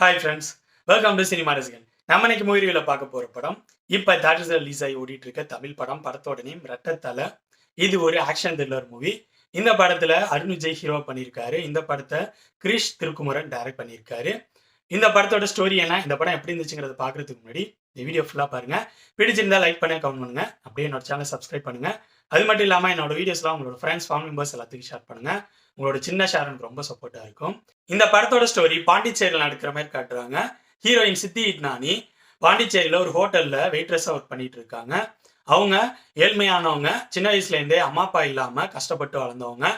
Hi friends welcome to cinema Rasigan நம்ம இன்னைக்கு மூவியில் பார்க்க போற படம் இப்போ தேட்டர்ஸ் ரிலீஸ் ஆகி ஓடிட்டு இருக்க தமிழ் படம் படத்தோட நேம் ரட்டத்தலை இது ஒரு ஆக்ஷன் த்ரில்லர் மூவி இந்த படத்துல அருண் விஜய் ஹீரோ பண்ணியிருக்காரு. இந்த படத்தை கிரிஷ் திருக்குமரன் டைரக்ட் பண்ணியிருக்காரு. இந்த படத்தோட ஸ்டோரி என்ன? இந்த படம் எப்படி இருந்துச்சுங்கிறத பார்க்குறதுக்கு முன்னாடி இந்த வீடியோ ஃபுல்லாக பாருங்க. பிடிச்சிருந்தா லைக் பண்ண கமெண்ட் பண்ணுங்க. அப்படியே என்னோட சேனல் சப்ஸ்கிரைப் பண்ணுங்க. அது மட்டும் இல்லாமல் என்னோட வீடியோஸ்லாம் உங்களோட ஃப்ரெண்ட்ஸ் ஃபேமிலி மெம்பர்ஸ் எல்லாத்துக்கும் ஷேர் பண்ணுங்கள் உங்களோட சின்ன ஷேர் எனக்கு ரொம்ப சப்போர்ட்டாக இருக்கும். இந்த படத்தோட ஸ்டோரி பாண்டிச்சேரியில் நடக்கிற மாதிரி காட்டுறாங்க. ஹீரோயின் சித்தி இட்னானி பாண்டிச்சேரியில் ஒரு ஹோட்டலில் வெயிட்ரஸாக ஒர்க் பண்ணிட்டு இருக்காங்க. அவங்க ஏழ்மையானவங்க சின்ன வயசுலேருந்தே அம்மா அப்பா இல்லாமல் கஷ்டப்பட்டு வளர்ந்தவங்க.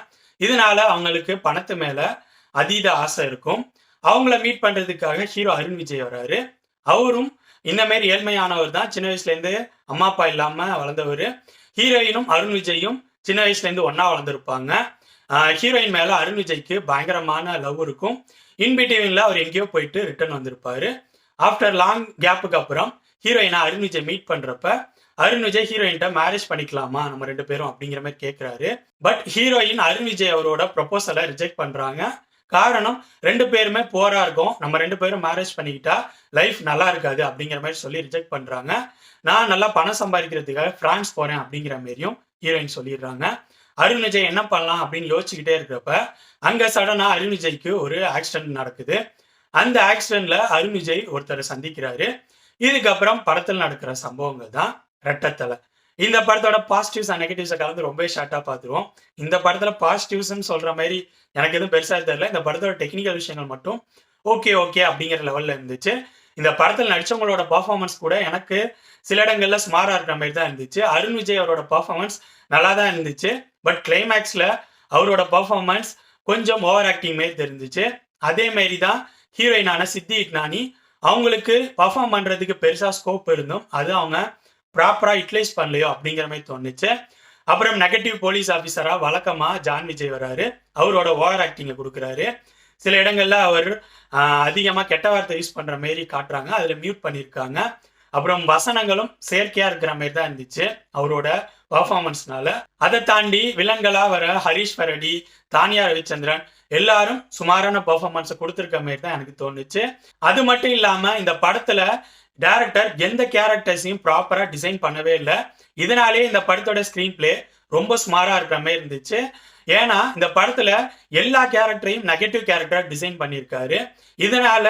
இதனால அவங்களுக்கு பணத்து மேலே அதீத ஆசை இருக்கும். அவங்கள மீட் பண்ணுறதுக்காக ஹீரோ அருண் விஜய் வராரு அவரும் இந்த மாதிரி ஏழ்மையானவர் தான். சின்ன வயசுலேருந்து அம்மா அப்பா இல்லாமல் வளர்ந்தவர். ஹீரோயினும் அருண் விஜயும் சின்ன வயசுலேருந்து ஒன்றா வளர்ந்துருப்பாங்க. ஹீரோயின் மேலே அருண் விஜய்க்கு பயங்கரமான லவ் இருக்கும். இன்பிட்வீனில் அவர் எங்கேயோ போயிட்டு ரிட்டர்ன் வந்திருப்பாரு. ஆஃப்டர் லாங் கேப்புக்கு அப்புறம் ஹீரோயினை அருண் விஜய் மீட் பண்ணுறப்ப அருண் விஜய் ஹீரோயின்கிட்ட மேரேஜ் பண்ணிக்கலாமா? நம்ம ரெண்டு பேரும் அப்படிங்கிற மாதிரி கேட்குறாரு பட் ஹீரோயின் அருண் விஜய் அவரோட ப்ரொபோசலை ரிஜெக்ட் பண்ணுறாங்க காரணம் ரெண்டு பேருமே போரா இருக்கும். நம்ம ரெண்டு பேரும் மேரேஜ் பண்ணிக்கிட்டா லைஃப் நல்லா இருக்காது அப்படிங்கிற மாதிரி சொல்லி ரிஜெக்ட் பண்றாங்க. நான் நல்லா பணம் சம்பாதிக்கிறதுக்காக பிரான்ஸ் போறேன் அப்படிங்கிற மாதிரியும் ஹீரோயின் சொல்லிடுறாங்க. அருண் விஜய் என்ன பண்ணலாம் அப்படின்னு யோசிச்சுக்கிட்டே இருக்கிறப்ப அங்க சடனா அருண் விஜய்க்கு ஒரு ஆக்சிடென்ட் நடக்குது. அந்த ஆக்சிடென்ட்ல அருண் விஜய் ஒருத்தரை சந்திக்கிறாரு. இதுக்கப்புறம் படத்தில் நடக்கிற சம்பவங்கள் தான் ரெட்டத்தலை. இந்த படத்தோட பாசிட்டிவ்ஸ் அண்ட் நெகட்டிவ்ஸை கலந்து ரொம்ப ஷார்ட்டாக பார்த்துருவோம். இந்த படத்தில் பாசிட்டிவ்ஸ்ன்னு சொல்கிற மாதிரி எனக்கு எதுவும் பெருசாக தெரியல. இந்த படத்தோட டெக்னிக்கல் விஷயங்கள் மட்டும் ஓகே ஓகே அப்படிங்கிற லெவலில் இருந்துச்சு. இந்த படத்தில் நடிச்சவங்களோட பர்ஃபார்மன்ஸ் கூட எனக்கு சில இடங்கள்ல ஸ்மாராக இருக்கிற மாதிரி தான் இருந்துச்சு. அருண் விஜய் அவரோட பர்ஃபார்மன்ஸ் நல்லா தான் இருந்துச்சு. பட் கிளைமேக்ஸில் அவரோட பர்ஃபார்மன்ஸ் கொஞ்சம் ஓவர் ஆக்டிங் மாரி தெரிஞ்சிச்சு. அதே மாரி தான் ஹீரோயினான சித்தி இட்னானி அவங்களுக்கு பர்ஃபார்ம் பண்ணுறதுக்கு பெருசாக ஸ்கோப் இருந்தும் அது அவங்க ப்ராப்பராக யூட்டிலைஸ் பண்ணலையோ அப்படிங்கிற மாதிரி தோணுச்சு. அப்புறம் நெகட்டிவ் போலீஸ் ஆஃபீஸராக வழக்கமாக ஜான் விஜய் வராரு அவரோட ஓவர் ஆக்டிங்கை கொடுக்குறாரு. சில இடங்கள்ல அவர் அதிகமாக கெட்ட வார்த்தை யூஸ் பண்ணுற மாரி காட்டுறாங்க. அதில் மியூட் பண்ணியிருக்காங்க அப்புறம் வசனங்களும் செயற்கையாக இருக்கிற மாதிரி தான் இருந்துச்சு அவரோட பர்ஃபார்மன்ஸ்னால அதை தாண்டி வில்லன்களா வர ஹரிஷ் பரடி தானியா ரவிச்சந்திரன் எல்லாரும் சுமாரான பர்ஃபார்மன்ஸை கொடுத்துருக்க மாதிரி தான் எனக்கு தோணுச்சு. அது மட்டும் இல்லாமல் இந்த படத்தில் டேரக்டர் எந்த கேரக்டர்ஸையும் ப்ராப்பராக டிசைன் பண்ணவே இல்லை. இதனாலே இந்த படத்தோட ஸ்க்ரீன் பிளே ரொம்ப ஸ்மாராக இருக்கிற மாதிரி இருந்துச்சு. ஏன்னா இந்த படத்துல எல்லா கேரக்டரையும் நெகட்டிவ் கேரக்டரா டிசைன் பண்ணியிருக்காரு. இதனால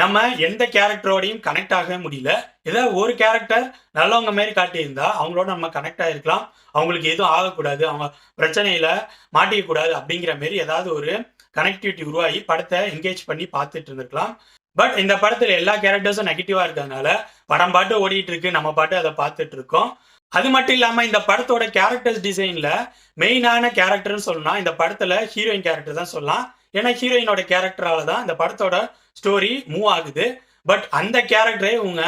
நம்ம எந்த கேரக்டரோடையும் கனெக்ட் ஆகவே முடியல. ஏதாவது ஒரு கேரக்டர் நல்லவங்க மாதிரி காட்டியிருந்தா அவங்களோட நம்ம கனெக்ட் ஆகிருக்கலாம் அவங்களுக்கு எதுவும் ஆகக்கூடாது. அவங்க பிரச்சனையில மாட்டிக்கக்கூடாது அப்படிங்கிற மாரி ஏதாவது ஒரு கனெக்டிவிட்டி உருவாகி படத்தை என்கேஜ் பண்ணி பார்த்துட்டு இருந்திருக்கலாம். பட் இந்த படத்தில் எல்லா கேரக்டர்ஸும் நெகட்டிவாக இருக்கிறதுனால படம் பாட்டு ஓடிட்டு இருக்கு நம்ம பாட்டு அதை பார்த்துட்டு இருக்கோம். அது மட்டும் இல்லாமல் இந்த படத்தோட கேரக்டர்ஸ் டிசைனில் மெயினான கேரக்டர்னு சொல்லலாம் இந்த படத்தில் ஹீரோயின் கேரக்டர் தான் சொல்லலாம். ஏன்னா ஹீரோயினோட கேரக்டரால தான் இந்த படத்தோட ஸ்டோரி மூவ் ஆகுது. பட் அந்த கேரக்டரே இவங்க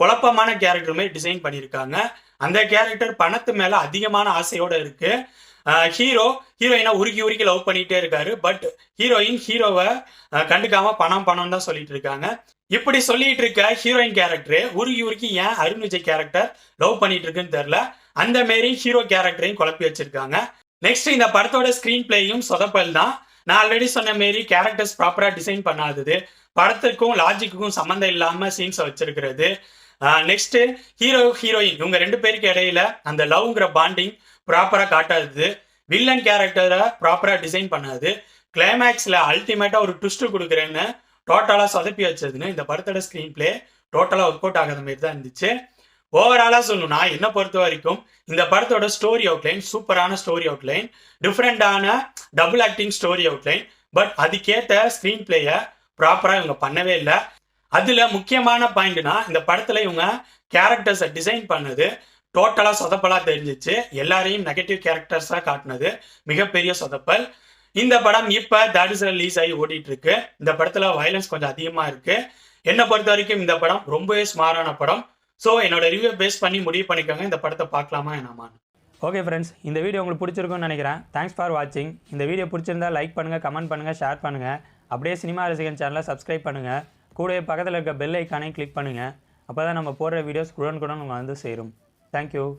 குழப்பமான கேரக்டருமே டிசைன் பண்ணியிருக்காங்க. அந்த கேரக்டர் பணத்து மேலே அதிகமான ஆசையோடு இருக்குது ஹீரோ ஹீரோயினை உருக்கி உருக்கி லவ் பண்ணிட்டே இருக்காரு. பட் ஹீரோயின் ஹீரோவை கண்டுக்காம பணம் பணம் தான் சொல்லிட்டு இருக்காங்க. இப்படி சொல்லிட்டு இருக்க ஹீரோயின் கேரக்டரு உருகி உருக்கி ஏன் அருண் விஜய் கேரக்டர் லவ் பண்ணிட்டு இருக்குன்னு தெரியல. அந்த மாரி ஹீரோ கேரக்டரையும் குழப்பி வச்சிருக்காங்க. நெக்ஸ்ட் இந்த படத்தோட ஸ்கிரீன் பிளேயும் சொதப்பல் தான். நான் ஆல்ரெடி சொன்ன மாரி கேரக்டர்ஸ் ப்ராப்பராக டிசைன் பண்ணாதது. படத்துக்கும் லாஜிக்குக்கும் சம்மந்தம் இல்லாம சீன்ஸை வச்சிருக்கிறது. நெக்ஸ்ட் ஹீரோ ஹீரோயின் இவங்க ரெண்டு பேருக்கு இடையில அந்த லவ்ங்கிற பாண்டிங் ப்ராப்பராக காட்டாது. வில்லன் கேரக்டரை ப்ராப்பராக டிசைன் பண்ணாது. கிளைமேக்ஸில் அல்டிமேட்டாக ஒரு ட்விஸ்ட் கொடுக்குறேன்னு டோட்டலாக சொதப்பி வச்சதுன்னு இந்த படத்தோட ஸ்க்ரீன் பிளே டோட்டலாக ஒர்க் அவுட் ஆகாத மாதிரி தான் இருந்துச்சு. ஓவராலாக சொல்லணும்னா என்ன பொறுத்த வரைக்கும் இந்த படத்தோட ஸ்டோரி அவுட்லைன் சூப்பரான ஸ்டோரி அவுட்லைன் டிஃப்ரெண்டான double acting story outline but அதுக்கேற்ற ஸ்க்ரீன் பிளேயை ப்ராப்பராக இவங்க பண்ணவே இல்லை. அதில் முக்கியமான பாயிண்ட்னா இந்த படத்தில் இவங்க கேரக்டர்ஸை டிசைன் பண்ணது டோட்டலாக சொதப்பலாக தெரிஞ்சிச்சு. எல்லாரையும் நெகட்டிவ் கேரக்டர்ஸாக காட்டினது மிகப்பெரிய சொதப்பல். இந்த படம் இப்போ தேட் ரிலீஸ் ஆகி ஓடிட்டு இருக்கு இந்த படத்துல வயலன்ஸ் கொஞ்சம் அதிகமா இருக்கு. என்னை பொறுத்த வரைக்கும் இந்த படம் ரொம்பவே ஸ்மாரான படம். ஸோ என்னோட ரிவ்யூ பேஸ் பண்ணி முடிவு பண்ணிக்கோங்க. இந்த படத்தை பார்க்கலாமா என்னமான்னு ஓகே ஃப்ரெண்ட்ஸ் இந்த வீடியோ உங்களுக்கு பிடிச்சிருக்கும்னு நினைக்கிறேன். தேங்க்ஸ் ஃபார் வாட்சிங் இந்த வீடியோ பிடிச்சிருந்தா லைக் பண்ணுங்கள் கமெண்ட் பண்ணுங்கள் ஷேர் பண்ணுங்கள் அப்படியே சினிமா ரசிகன் சேனலை சப்ஸ்கிரைப் பண்ணுங்கள் கூடவே பக்கத்தில் இருக்க பெல் ஐக்கானே கிளிக் பண்ணுங்கள் அப்போ தான் நம்ம போடுற வீடியோஸ் குடன் குடன் உங்களை வந்து சேரும். Thank you.